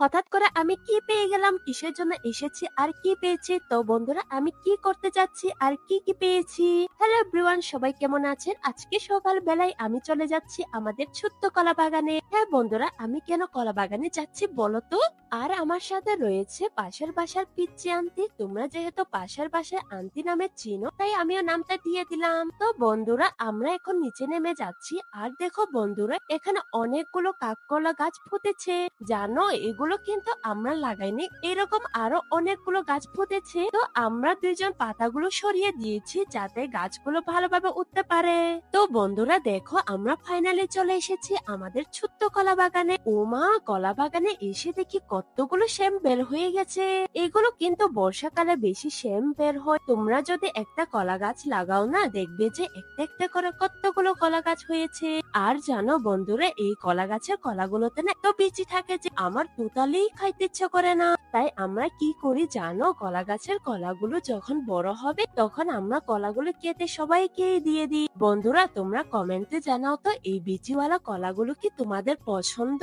হঠাৎ করে আমি কি পেয়ে গেলাম? কিসের জন্য এসেছি? আর কি পেয়েছি? তো বন্ধুরা, আমি কি করতে যাচ্ছি? আর কি কি পেয়েছি? হ্যালো এভরিওয়ান সবাই কেমন আছেন? আজকে সকাল বেলায় আমি চলে যাচ্ছি আমাদের ছোট্ট কলা বাগানে। হ্যাঁ বন্ধুরা, আমি কেন কলা বাগানে যাচ্ছি বলো তো আর আমার সাথে রয়েছে পাশের বাসার পিচ্ছি আন্টি। তোমরা যেহেতু পাশের বাসার আন্টি নামে চিনো, তাই আমিও নামটা দিয়ে দিলাম। তো বন্ধুরা, আমরা এখন নিচে নেমে যাচ্ছি। আর দেখো বন্ধুরা, এখানে অনেকগুলো কাককলা গাছ ফুটেছে। জানো, এগুলো কিন্তু আমরা লাগাইনি। এরকম আরও অনেকগুলো গাছ ফুটেছে। তো আমরা দুইজন পাতাগুলো সরিয়ে দিয়েছি যাতে গাছগুলো ভালোভাবে উঠতে পারে। তো বন্ধুরা দেখো, আমরা ফাইনালি চলে এসেছি আমাদের ছোট্ট কলা বাগানে। ওমা কলা বাগানে এসে দেখি কতগুলো শ্যাম বের হয়ে গেছে। এগুলো কিন্তু বর্ষাকালে বেশি শ্যাম বের হয়। তোমরা যদি একটা কলা গাছ লাগাও না, দেখবে যে একটা একটা করে কতগুলো কলা গাছ হয়েছে। আর জানো বন্ধুরা, এই কলা গাছের কলাগুলোতে না এত বিচি থাকে যে আমার তোতালেই খাইতে ইচ্ছা করে না। তাই আমরা কি করি জানো? কলা গাছের কলাগুলো যখন বড় হবে, তখন আমরা কলাগুলো কেটে সবাইকে দিয়ে দিই। বন্ধুরা, তোমরা কমেন্টে জানাও তো, এই বিচিওয়ালা কলাগুলো কি তোমাদের পছন্দ?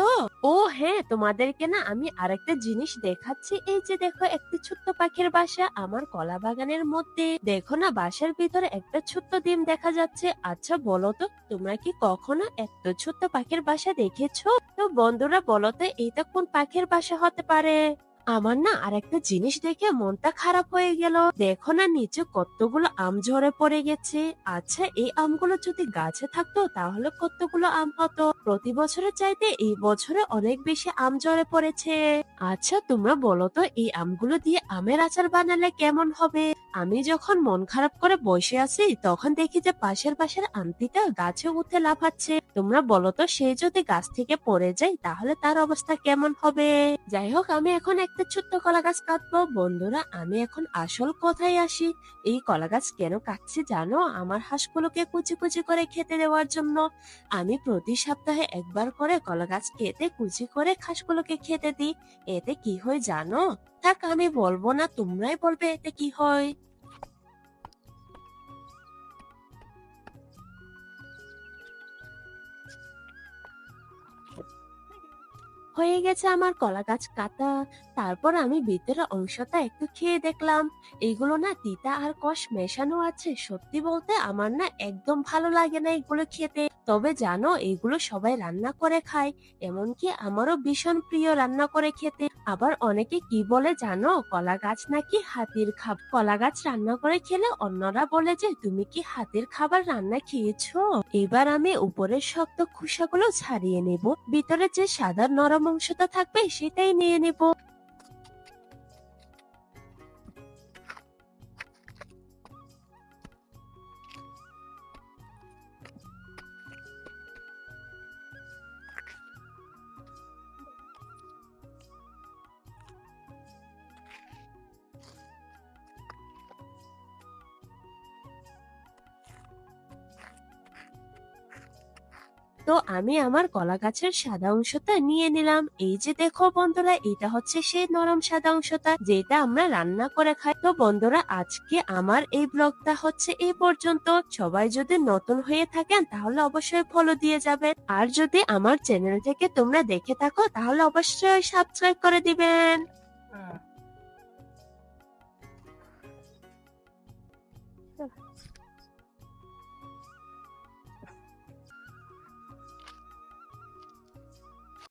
ও হ্যাঁ তোমাদেরকে না আমি আরেকটা জিনিস দেখাচ্ছি। এই যে দেখো, একটা ছোট্ট পাখির বাসা আমার কলা বাগানের মধ্যে। দেখো না, বাসার ভিতরে একটা ছোট্ট ডিম দেখা যাচ্ছে। আচ্ছা বলো তো, তোমরা কি কখনো এত ছোট্ট পাখির বাসা দেখেছ? তো বন্ধুরা, বলো তো এটা কোন পাখির বাসা হতে পারে। আমার না আরেকটা জিনিস দেখে মনটা খারাপ হয়ে গেল। দেখো না নিচে কতগুলো আম ঝরে পড়ে গেছে। আচ্ছা এই আমগুলো যদি গাছে থাকতো তাহলে কতগুলো আম হতো? প্রতি বছরের চাইতে এই বছরে অনেক বেশি আম ঝরে পড়েছে। আচ্ছা তোমরা বলো তো এই আমগুলো দিয়ে আমের আচার বানালে কেমন হবে? আমি যখন মন খারাপ করে বসে আছি, তখন দেখি যে পাশের পাশের আন্টিটা গাছে উঠে লাফাচ্ছে। তোমরা বলো তো, সে যদি গাছ থেকে পড়ে যায়, তাহলে তার অবস্থা কেমন হবে? যাই হোক, আমি এখন একটা ছোট্ট কলা গাছ কাটবো। বন্ধুরা, আমি এখন আসল কথায় আসি। এই কলা গাছ কেন কাটছি জানো? আমার হাঁসগুলোকে কুচি কুচি করে খেতে দেওয়ার জন্য। আমি প্রতি সপ্তাহে একবার করে কলা গাছ কেটে কুচি করে হাঁসগুলোকে খেতে দিই। এতে কি হয় জানো? থাক, আমি বলব না, তোমরাই বলবে এতে কি হয়। হয়ে গেছে আমার কলা গাছ কাটা। তারপর আমি ভিতরে অংশটা একটু খেয়ে দেখলাম। এইগুলো না তিতা আর কষ মেশানো আছে। সত্যি বলতে আমার না একদম ভালো লাগে না এগুলো খেতে। তবে জানো, এগুলো সবাই রান্না করে খায়। এমনকি আমারও ভীষণ প্রিয় রান্না করে খেতে। আবার অনেকে কি বলে জানো, কলা গাছ নাকি হাতির খাব, কলা গাছ রান্না করে খেলে অন্যরা বলে যে, তুমি কি হাতির খাবার রান্না খেয়েছো? এবার আমি উপরের শক্ত খোসাগুলো ছাড়িয়ে নেব। ভিতরে যে সাদা নরম অংশটা থাকবে সেটাই নিয়ে নেব। তো আমি আমার কলা গাছের সাদা অংশটা নিয়ে নিলাম। এই যে দেখো বন্ধুরা, এটা হচ্ছে সেই নরম সাদা অংশটা যেটা আমরা রান্না করে খাই। তো বন্ধুরা, আজকে আমার এই ব্লগটা হচ্ছে এই পর্যন্ত। সবাই যদি নতুন হয়ে থাকেন, তাহলে অবশ্যই ফলো দিয়ে যাবেন। আর যদি আমার চ্যানেল থেকে তোমরা দেখে থাকো, তাহলে অবশ্যই সাবস্ক্রাইব করে দিবেন। হ্যাঁ।